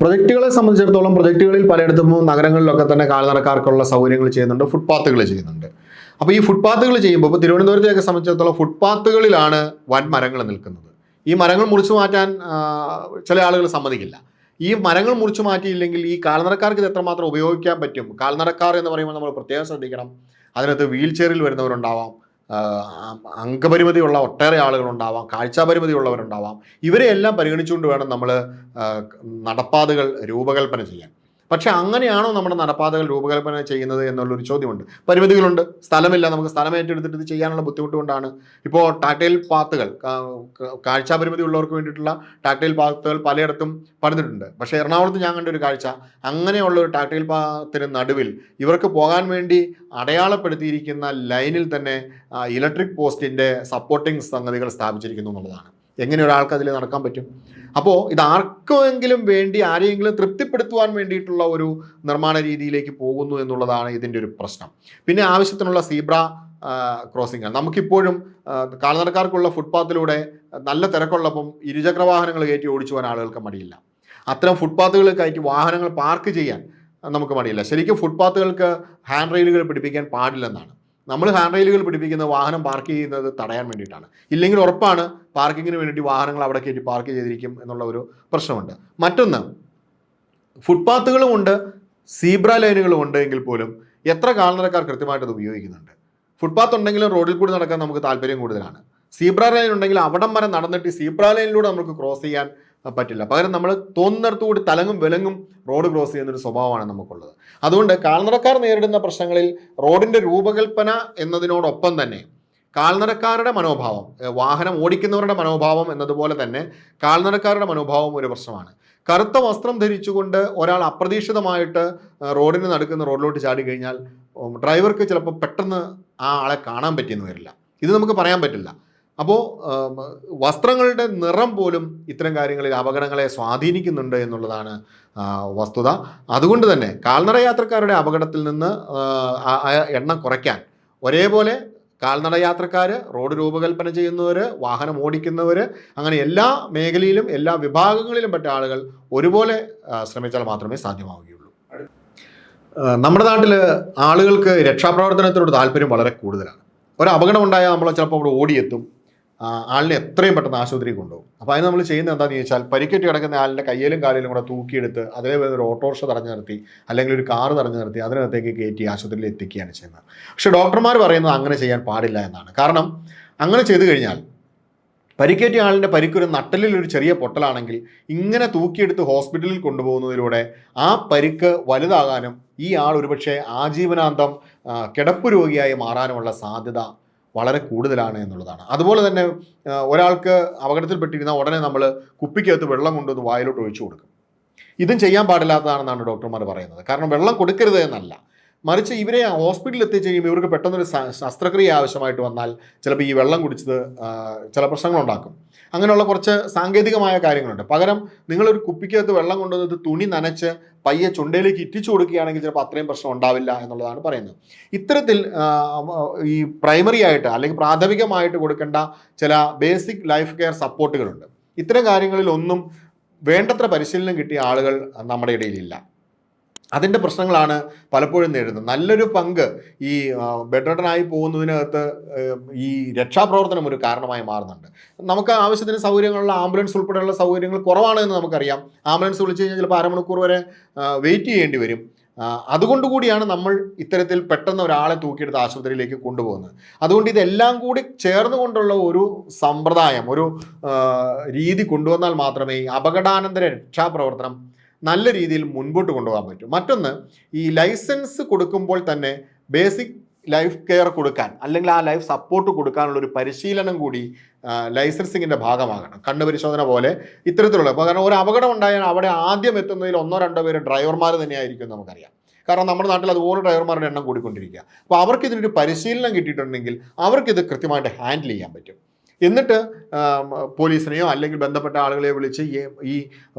പ്രൊജക്റ്റുകളെ സംബന്ധിച്ചിടത്തോളം പ്രൊജക്റ്റുകളിൽ പലയിടത്തും നഗരങ്ങളിലൊക്കെ തന്നെ കാൽനടക്കാർക്കുള്ള സൗകര്യങ്ങൾ ചെയ്യുന്നുണ്ട് ഫുട്പാത്തുകൾ ചെയ്യുന്നുണ്ട്. അപ്പോൾ ഈ ഫുട്പാത്തുകൾ ചെയ്യുമ്പോൾ ഇപ്പോൾ തിരുവനന്തപുരത്തെയൊക്കെ സംബന്ധിച്ചിടത്തോളം ഫുട്പാത്തുകളിലാണ് വൻ മരങ്ങൾ നിൽക്കുന്നത്. ഈ മരങ്ങൾ മുറിച്ചു മാറ്റാൻ ചില ആളുകൾ സമ്മതിക്കില്ല. ഈ മരങ്ങൾ മുറിച്ചു മാറ്റിയില്ലെങ്കിൽ ഈ കാൽനടക്കാർക്ക് ഇത് എത്രമാത്രം ഉപയോഗിക്കാൻ പറ്റും? കാൽനടക്കാർ എന്ന് പറയുമ്പോൾ നമ്മൾ പ്രത്യേകം ശ്രദ്ധിക്കണം. അതിനകത്ത് വീൽ ചെയറിൽ വരുന്നവരുണ്ടാവാം. അംഗപരിമിതിയുള്ള ഒട്ടേറെ ആളുകളുണ്ടാവാം കാഴ്ചാപരിമിതിയുള്ളവരുണ്ടാവാം. ഇവരെയെല്ലാം പരിഗണിച്ചുകൊണ്ട് വേണം നമ്മൾ നടപ്പാതകൾ രൂപകൽപ്പന ചെയ്യാൻ. പക്ഷെ അങ്ങനെയാണോ നമ്മുടെ നടപ്പാതകൾ രൂപകൽപ്പന ചെയ്യുന്നത് എന്നുള്ളൊരു ചോദ്യമുണ്ട്. പരിമിതികളുണ്ട്. സ്ഥലമില്ല. നമുക്ക് സ്ഥലം ഏറ്റെടുത്തിട്ട് ഇത് ചെയ്യാനുള്ള ബുദ്ധിമുട്ട് കൊണ്ടാണ് ഇപ്പോൾ ടാക്ടൈൽ പാത്തുകൾ കാഴ്ചാ പരിമിതി ഉള്ളവർക്ക് വേണ്ടിയിട്ടുള്ള ടാക്ടൈൽ പാത്തുകൾ പലയിടത്തും പണിതിട്ടുണ്ട്. പക്ഷേ എറണാകുളത്ത് ഞാൻ കണ്ട ഒരു കാഴ്ച അങ്ങനെയുള്ള ഒരു ടാക്ടൈൽ പാത്തിന് നടുവിൽ ഇവർക്ക് പോകാൻ വേണ്ടി അടയാളപ്പെടുത്തിയിരിക്കുന്ന ലൈനിൽ തന്നെ ഇലക്ട്രിക് പോസ്റ്റിന്റെ സപ്പോർട്ടിംഗ് സംഗതികൾ സ്ഥാപിച്ചിരിക്കുന്നു എന്നുള്ളതാണ്. എങ്ങനെ ഒരാൾക്ക് അതിൽ നടക്കാൻ പറ്റും? അപ്പോൾ ഇത് ആർക്കെങ്കിലും വേണ്ടി ആരെയെങ്കിലും തൃപ്തിപ്പെടുത്തുവാൻ വേണ്ടിയിട്ടുള്ള ഒരു നിർമ്മാണ രീതിയിലേക്ക് പോകുന്നു എന്നുള്ളതാണ് ഇതിന്റെ ഒരു പ്രശ്നം. പിന്നെ ആവശ്യത്തിനുള്ള സീബ്ര ക്രോസിംഗ്. നമുക്കിപ്പോഴും കാൽനടക്കാർക്കുള്ള ഫുട്പാത്തിലൂടെ നല്ല തിരക്കുള്ളപ്പം ഇരുചക്ര വാഹനങ്ങൾ കയറ്റി ഓടിച്ചു പോകാൻ ആളുകൾക്ക് മടിയില്ല. അത്തരം ഫുട്പാത്തുകൾ കയറ്റി വാഹനങ്ങൾ പാർക്ക് ചെയ്യാൻ നമുക്ക് മടിയില്ല. ശരിക്കും ഫുട്പാത്തുകൾക്ക് ഹാൻഡ് റെയിലുകൾ പിടിപ്പിക്കാൻ പാടില്ലെന്നാണ്. നമ്മൾ ഹാൻഡ് റെയിലുകൾ പിടിപ്പിക്കുന്ന വാഹനം പാർക്ക് ചെയ്യുന്നത് തടയാൻ വേണ്ടിയിട്ടാണ്. ഇല്ലെങ്കിൽ ഉറപ്പാണ് പാർക്കിങ്ങിന് വേണ്ടി വാഹനങ്ങൾ അവിടെ കയറ്റി പാർക്ക് ചെയ്തിരിക്കും എന്നുള്ള ഒരു പ്രശ്നമുണ്ട്. മറ്റൊന്ന് ഫുട്പാത്തുകളുമുണ്ട് സീബ്ര ലൈനുകളും ഉണ്ട് എങ്കിൽ പോലും എത്ര കാൽനടക്കാർ കൃത്യമായിട്ട് അത് ഉപയോഗിക്കുന്നുണ്ട്? ഫുട്പാത്ത് ഉണ്ടെങ്കിലും റോഡിൽ കൂടി നടക്കാൻ നമുക്ക് താല്പര്യം കൂടുതലാണ്. സീബ്ര ലൈൻ ഉണ്ടെങ്കിൽ അവിടം വരെ നടന്നിട്ട് സീബ്ര ലൈനിലൂടെ നമുക്ക് ക്രോസ് ചെയ്യാൻ പറ്റില്ല. പകരം നമ്മൾ തോന്നുന്നിടത്തുകൂടി തലങ്ങും വിലങ്ങും റോഡ് ക്രോസ് ചെയ്യുന്ന ഒരു സ്വഭാവമാണ് നമുക്കുള്ളത്. അതുകൊണ്ട് കാൽനടക്കാർ നേരിടുന്ന പ്രശ്നങ്ങളിൽ റോഡിന്റെ രൂപകൽപ്പന എന്നതിനോടൊപ്പം തന്നെ കാൽനടക്കാരുടെ മനോഭാവം വാഹനം ഓടിക്കുന്നവരുടെ മനോഭാവം എന്നതുപോലെ തന്നെ കാൽനടക്കാരുടെ മനോഭാവം ഒരു പ്രശ്നമാണ്. കറുത്ത വസ്ത്രം ധരിച്ചുകൊണ്ട് ഒരാൾ അപ്രതീക്ഷിതമായിട്ട് റോഡിന് നടക്കുന്ന റോഡിലോട്ട് ചാടി കഴിഞ്ഞാൽ ഡ്രൈവർക്ക് ചിലപ്പോൾ പെട്ടെന്ന് ആ ആളെ കാണാൻ പറ്റിയെന്ന് വരില്ല. ഇത് നമുക്ക് പറയാൻ പറ്റില്ല. അപ്പോൾ വസ്ത്രങ്ങളുടെ നിറം പോലും ഇത്തരം കാര്യങ്ങളിൽ അപകടങ്ങളെ സ്വാധീനിക്കുന്നുണ്ട് എന്നുള്ളതാണ് വസ്തുത. അതുകൊണ്ട് തന്നെ കാൽനട യാത്രക്കാരുടെ അപകടത്തിൽ നിന്ന് എണ്ണം കുറയ്ക്കാൻ ഒരേപോലെ കാൽനട യാത്രക്കാർ റോഡ് രൂപകൽപ്പന ചെയ്യുന്നവർ വാഹനം ഓടിക്കുന്നവർ അങ്ങനെ എല്ലാ മേഖലയിലും എല്ലാ വിഭാഗങ്ങളിലും പെട്ട ആളുകൾ ഒരുപോലെ ശ്രമിച്ചാൽ മാത്രമേ സാധ്യമാവുകയുള്ളൂ. നമ്മുടെ നാട്ടിൽ ആളുകൾക്ക് രക്ഷാപ്രവർത്തനത്തിനോട് താല്പര്യം വളരെ കൂടുതലാണ്. ഒരു അപകടം ഉണ്ടായാൽ നമ്മൾ ചിലപ്പോൾ അവിടെ ഓടിയെത്തും. ആളിനെ എത്രയും പെട്ടെന്ന് ആശുപത്രി കൊണ്ടുപോകും. അപ്പോൾ അതിന് നമ്മൾ ചെയ്യുന്നത് എന്താണെന്ന് ചോദിച്ചാൽ പരിക്കേറ്റ് കിടക്കുന്ന ആളിന്റെ കയ്യിലും കാലിലും കൂടെ തൂക്കിയെടുത്ത് അതിലെ ഒരു ഓട്ടോറിക്ഷ തടഞ്ഞു നിർത്തി അല്ലെങ്കിൽ ഒരു കാറ് തടഞ്ഞു നിർത്തി അതിനകത്തേക്ക് കയറ്റി ആശുപത്രിയിൽ എത്തിക്കുകയാണ് ചെയ്യുന്നത്. പക്ഷേ ഡോക്ടർമാർ പറയുന്നത് അങ്ങനെ ചെയ്യാൻ പാടില്ല എന്നാണ്. കാരണം അങ്ങനെ ചെയ്തു കഴിഞ്ഞാൽ പരിക്കേറ്റ ആളിന്റെ പരിക്കൊരു നട്ടലിൽ ഒരു ചെറിയ പൊട്ടലാണെങ്കിൽ ഇങ്ങനെ തൂക്കിയെടുത്ത് ഹോസ്പിറ്റലിൽ കൊണ്ടുപോകുന്നതിലൂടെ ആ പരിക്ക് വലുതാകാനും ഈ ആൾ ഒരുപക്ഷെ ആജീവനാന്തം കിടപ്പ് രോഗിയായി മാറാനുമുള്ള സാധ്യത വളരെ കൂടുതലാണ് എന്നുള്ളതാണ്. അതുപോലെ തന്നെ ഒരാൾക്ക് അപകടത്തിൽപ്പെട്ടിരുന്ന ഉടനെ നമ്മൾ കുപ്പിക്കകത്ത് വെള്ളം കൊണ്ടുവന്ന് വായിലോട്ട് ഒഴിച്ചു കൊടുക്കും. ഇതും ചെയ്യാൻ പാടില്ലാത്തതാണെന്നാണ് ഡോക്ടർമാർ പറയുന്നത്. കാരണം വെള്ളം കൊടുക്കരുത് എന്നല്ല. മറിച്ച് ഇവരെ ഹോസ്പിറ്റലിൽ എത്തിച്ച് കഴിയുമ്പോൾ ഇവർക്ക് പെട്ടെന്നൊരു ശസ്ത്രക്രിയ ആവശ്യമായിട്ട് വന്നാൽ ചിലപ്പോൾ ഈ വെള്ളം കുടിച്ചത് ചില പ്രശ്നങ്ങളുണ്ടാക്കും അങ്ങനെയുള്ള കുറച്ച് സാങ്കേതികമായ കാര്യങ്ങളുണ്ട്. പകരം നിങ്ങളൊരു കുപ്പിക്കകത്ത് വെള്ളം കൊണ്ടുവന്നിട്ട് തുണി നനച്ച് പയ്യെ ചുണ്ടയിലേക്ക് ഇറ്റിച്ചു കൊടുക്കുകയാണെങ്കിൽ ചിലപ്പോൾ അത്രയും പ്രശ്നം ഉണ്ടാവില്ല എന്നുള്ളതാണ് പറയുന്നത്. ഇത്തരത്തിൽ ഈ പ്രൈമറി ആയിട്ട് അല്ലെങ്കിൽ പ്രാഥമികമായിട്ട് കൊടുക്കേണ്ട ചില ബേസിക് ലൈഫ് കെയർ സപ്പോർട്ടുകളുണ്ട് ഇത്തരം കാര്യങ്ങളിൽ ഒന്നും വേണ്ടത്ര പരിശീലനം കിട്ടിയ ആളുകൾ നമ്മുടെ ഇടയിലില്ല. അതിന്റെ പ്രശ്നങ്ങളാണ് പലപ്പോഴും നേരിടുന്നത്. നല്ലൊരു പങ്ക് ഈ ബെഡ്രഡനായി പോകുന്നതിനകത്ത് ഈ രക്ഷാപ്രവർത്തനം ഒരു കാരണമായി മാറുന്നുണ്ട്. നമുക്ക് ആവശ്യത്തിന് സൗകര്യങ്ങളുള്ള ആംബുലൻസ് ഉൾപ്പെടെയുള്ള സൗകര്യങ്ങൾ കുറവാണ് എന്ന് നമുക്കറിയാം. ആംബുലൻസ് വിളിച്ചു കഴിഞ്ഞാൽ ചിലപ്പോൾ അരമണിക്കൂർ വരെ വെയിറ്റ് ചെയ്യേണ്ടി വരും. അതുകൊണ്ട് കൂടിയാണ് നമ്മൾ ഇത്തരത്തിൽ പെട്ടെന്ന് ഒരാളെ തൂക്കിയെടുത്ത് ആശുപത്രിയിലേക്ക് കൊണ്ടുപോകുന്നത്. അതുകൊണ്ട് ഇതെല്ലാം കൂടി ചേർന്നുകൊണ്ടുള്ള ഒരു സമ്പ്രദായം ഒരു രീതി കൊണ്ടുവന്നാൽ മാത്രമേ അപകടാനന്തര രക്ഷാപ്രവർത്തനം നല്ല രീതിയിൽ മുൻപോട്ട് കൊണ്ടുപോകാൻ പറ്റും. മറ്റൊന്ന് ഈ ലൈസൻസ് കൊടുക്കുമ്പോൾ തന്നെ ബേസിക് ലൈഫ് കെയർ കൊടുക്കാൻ അല്ലെങ്കിൽ ആ ലൈഫ് സപ്പോർട്ട് കൊടുക്കാനുള്ള ഒരു പരിശീലനം കൂടി ലൈസൻസിങ്ങിന്റെ ഭാഗമാകണം. കണ്ണ് പരിശോധന പോലെ ഇത്തരത്തിലുള്ള ഇപ്പോൾ കാരണം ഒരു അപകടം ഉണ്ടായാൽ അവിടെ ആദ്യം എത്തുന്നതിൽ ഒന്നോ രണ്ടോ പേര് ഡ്രൈവർമാർ തന്നെയായിരിക്കും നമുക്കറിയാം. കാരണം നമ്മുടെ നാട്ടിൽ അതുപോലെ ഡ്രൈവർമാരുടെ എണ്ണം കൂടിക്കൊണ്ടിരിക്കുക. അപ്പോൾ അവർക്ക് ഇതിനൊരു പരിശീലനം കിട്ടിയിട്ടുണ്ടെങ്കിൽ അവർക്കിത് കൃത്യമായിട്ട് ഹാൻഡിൽ ചെയ്യാൻ പറ്റും. എന്നിട്ട് പോലീസിനെയോ അല്ലെങ്കിൽ ബന്ധപ്പെട്ട ആളുകളെയോ വിളിച്ച് ഈ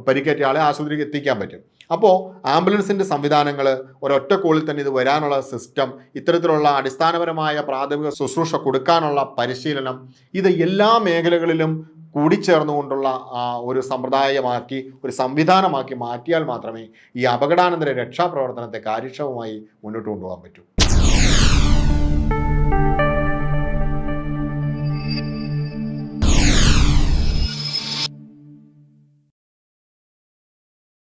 പരിക്കേറ്റ ആളെ ആശുപത്രിക്ക് എത്തിക്കാൻ പറ്റും. അപ്പോൾ ആംബുലൻസിന്റെ സംവിധാനങ്ങൾ ഒരൊറ്റ കോളിൽ തന്നെ ഇത് വരാനുള്ള സിസ്റ്റം ഇത്തരത്തിലുള്ള അടിസ്ഥാനപരമായ പ്രാഥമിക ശുശ്രൂഷ കൊടുക്കാനുള്ള പരിശീലനം ഇത് എല്ലാ മേഖലകളിലും കൂടിച്ചേർന്നുകൊണ്ടുള്ള ഒരു സമ്പ്രദായമാക്കി ഒരു സംവിധാനമാക്കി മാറ്റിയാൽ മാത്രമേ ഈ അപകടാനന്തര രക്ഷാപ്രവർത്തനത്തെ കാര്യക്ഷമമായി മുന്നോട്ട് കൊണ്ടുപോകാൻ പറ്റൂ.